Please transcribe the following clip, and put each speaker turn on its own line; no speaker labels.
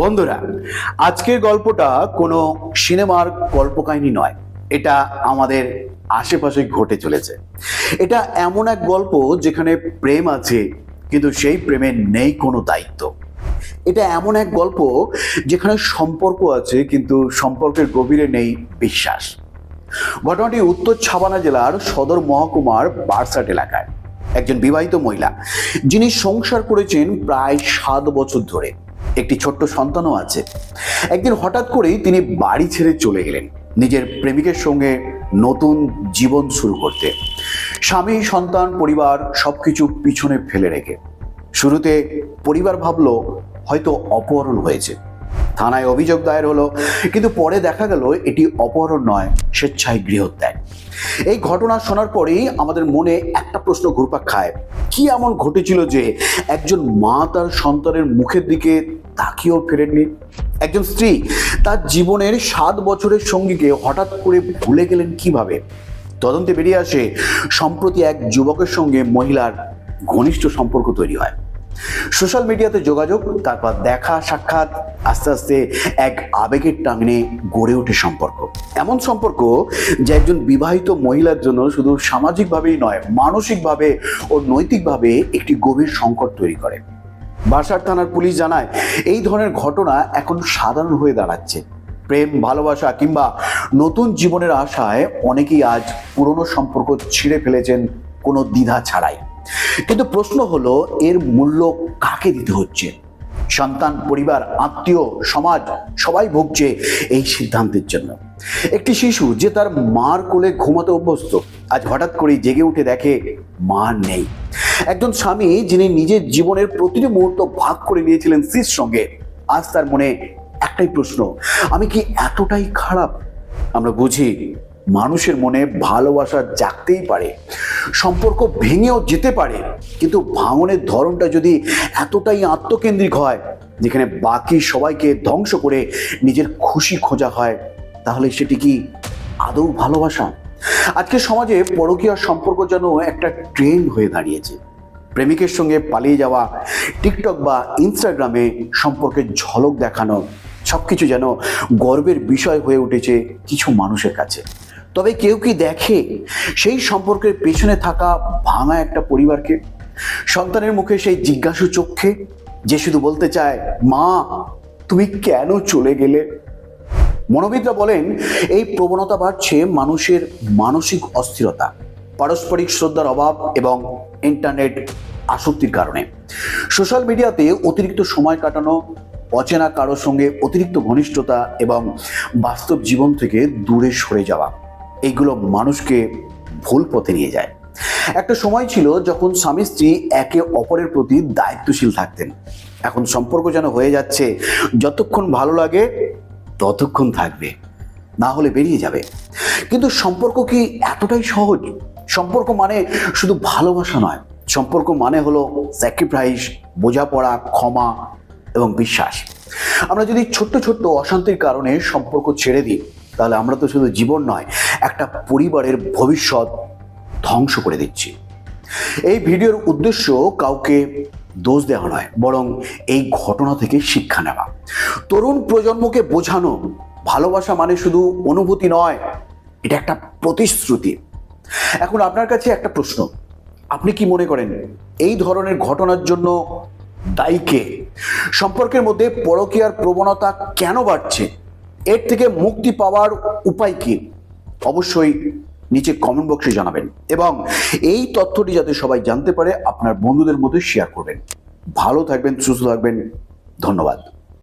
বন্ধুরা, আজকের গল্পটা কোনো সিনেমার গল্প কাহিনী নয়। এটা আমাদের আশেপাশে ঘটে চলেছে। এটা এমন এক গল্প যেখানে প্রেম আছে, কিন্তু সেই প্রেমের নেই কোনো দায়িত্ব। এটা এমন এক গল্প যেখানে সম্পর্ক আছে, কিন্তু সম্পর্কের গভীরে নেই বিশ্বাস। ঘটনাটি উত্তর ছাবানা জেলার সদর মহকুমার বারসাট এলাকায়। একজন বিবাহিত মহিলা, যিনি সংসার করেছেন প্রায় সাত বছর ধরে। একটি ছোট্ট সন্তানও আছে। একদিন হঠাৎ করেই তিনি বাড়ি ছেড়ে চলে গেলেন। নিজের প্রেমিকের সঙ্গে নতুন জীবন শুরু করতে। স্বামী, সন্তান, পরিবার সবকিছু পিছনে ফেলে রেখে। শুরুতে পরিবার ভাবল হয়তো অপহরণ হয়েছে। থানায় অভিযোগ দায়ের হলো, কিন্তু পরে দেখা গেল এটি অপহরণ নয়, স্বেচ্ছায় গৃহত্যাগ। এই ঘটনা শোনার পরেই আমাদের মনে একটা প্রশ্ন ঘুরপাক খায়। কি এমন ঘটেছিল যে একজন মা তার সন্তানের মুখের দিকে তাকিয়েও ফেরেননি? একজন স্ত্রী তার জীবনের সাত বছরের সঙ্গীকে হঠাৎ করে ভুলে গেলেন কীভাবে? তদন্তে বেরিয়ে আসে, সম্প্রতি এক যুবকের সঙ্গে মহিলার ঘনিষ্ঠ সম্পর্ক তৈরি হয়। সোশ্যাল মিডিয়াতে যোগাযোগ, তারপর দেখা, সাক্ষাৎ, আস্তে আস্তে এক আবেগের টাঙনে গড়ে ওঠে সম্পর্ক। এমন সম্পর্ক যে একজন বিবাহিত মহিলার জন্য শুধু সামাজিকভাবেই নয়, মানসিকভাবে ও নৈতিকভাবে একটি গভীর সংকট তৈরি করে। বাসার থানার পুলিশ জানায়, এই ধরনের ঘটনা এখন সাধারণ হয়ে দাঁড়াচ্ছে। প্রেম, ভালোবাসা কিংবা নতুন জীবনের আশায় অনেকেই আজ পুরনো সম্পর্ক ছিঁড়ে ফেলেছেন কোনো দ্বিধা ছাড়াই। কিন্তু প্রশ্ন হলো, এর মূল্য কাকে দিতে হচ্ছে? সন্তান, পরিবার, আত্মীয়, সমাজ, সবাই ভুগছে এই সিদ্ধান্তের জন্য। একটি শিশু যে তার মার কোলে ঘুমাতে অভ্যস্ত, আজ হঠাৎ করেই জেগে উঠে দেখে মা নেই। একজন স্বামী যিনি নিজের জীবনের প্রতিটি মুহূর্ত ভাগ করে নিয়েছিলেন স্ত্রীর সঙ্গে, আজ তার মনে একটাই প্রশ্ন, আমি কি এতটাই খারাপ? আমরা বুঝি মানুষের মনে ভালোবাসা জাগতেই পারে। সম্পর্ক ভেঙেও যেতে পারে। কিন্তু ভাঙনের ধরনটা যদি এতটাই আত্মকেন্দ্রিক হয়, যেখানে বাকি সবাইকে ধ্বংস করে নিজের খুশি খোঁজা হয়, তাহলে সেটি কি আদৌ ভালোবাসা? আজকে সমাজে পরকীয় সম্পর্ক যেন একটা ট্রেন্ড হয়ে দাঁড়িয়েছে। প্রেমিকের সঙ্গে পালিয়ে যাওয়া, টিকটক বা ইনস্টাগ্রামে সম্পর্কের ঝলক দেখানো, সবকিছু যেন গর্বের বিষয় হয়ে উঠেছে কিছু মানুষের কাছে। তবে কেউ কি দেখে সেই সম্পর্কের পেছনে থাকা ভাঙা একটা পরিবারকে? সন্তানের মুখে সেই জিজ্ঞাসু চোখে যে শুধু বলতে চায়, মা, তুমি কেন চলে গেলে? মনোবিদরা বলেন, এই প্রবণতা বাড়ছে মানুষের মানসিক অস্থিরতা, পারস্পরিক শ্রদ্ধার অভাব এবং ইন্টারনেট আসক্তির কারণে। সোশ্যাল মিডিয়াতে অতিরিক্ত সময় কাটানো, অচেনা কারোর সঙ্গে অতিরিক্ত ঘনিষ্ঠতা এবং বাস্তব জীবন থেকে দূরে সরে যাওয়া। এইগুলো মানুষকে ভুল পথে নিয়ে যায়। একটা সময় ছিল যখন স্বামী স্ত্রী একে অপরের প্রতি দায়িত্বশীল থাকতেন। এখন সম্পর্ক যেন হয়ে যাচ্ছে, যতক্ষণ ভালো লাগে ততক্ষণ থাকবে, না হলে বেরিয়ে যাবে। কিন্তু সম্পর্ক কি এতটাই সহজ? সম্পর্ক মানে শুধু ভালোবাসা নয়। সম্পর্ক মানে হলো স্যাক্রিফাইস বোঝাপড়া, ক্ষমা এবং বিশ্বাস। আমরা যদি ছোট্ট ছোট্ট অশান্তির কারণে সম্পর্ক ছেড়ে দিই, তাহলে আমরা তো শুধু জীবন নয় একটা পরিবারের ভবিষ্যৎ ধ্বংস করে দিচ্ছি। এই ভিডিওর উদ্দেশ্য কাউকে দোষ দেওয়া নয়, বরং এই ঘটনা থেকে শিক্ষা নেওয়া। তরুণ প্রজন্মকে বোঝানো, ভালোবাসা মানে শুধু অনুভূতি নয়, এটা একটা প্রতিশ্রুতি। এখন আপনার কাছে একটা প্রশ্ন, আপনি কি মনে করেন এই ধরনের ঘটনার জন্য দায়ী কে? সম্পর্কের মধ্যে পরকীয়ার প্রবণতা কেন বাড়ছে? এর থেকে মুক্তি পাওয়ার উপায় কি? অবশ্যই নিচে কমেন্ট বক্সে জানাবেন এবং এই তথ্যটি যাতে সবাই জানতে পারে, আপনার বন্ধুদের মধ্যে শেয়ার করবেন। ভালো থাকবেন, সুস্থ থাকবেন। ধন্যবাদ।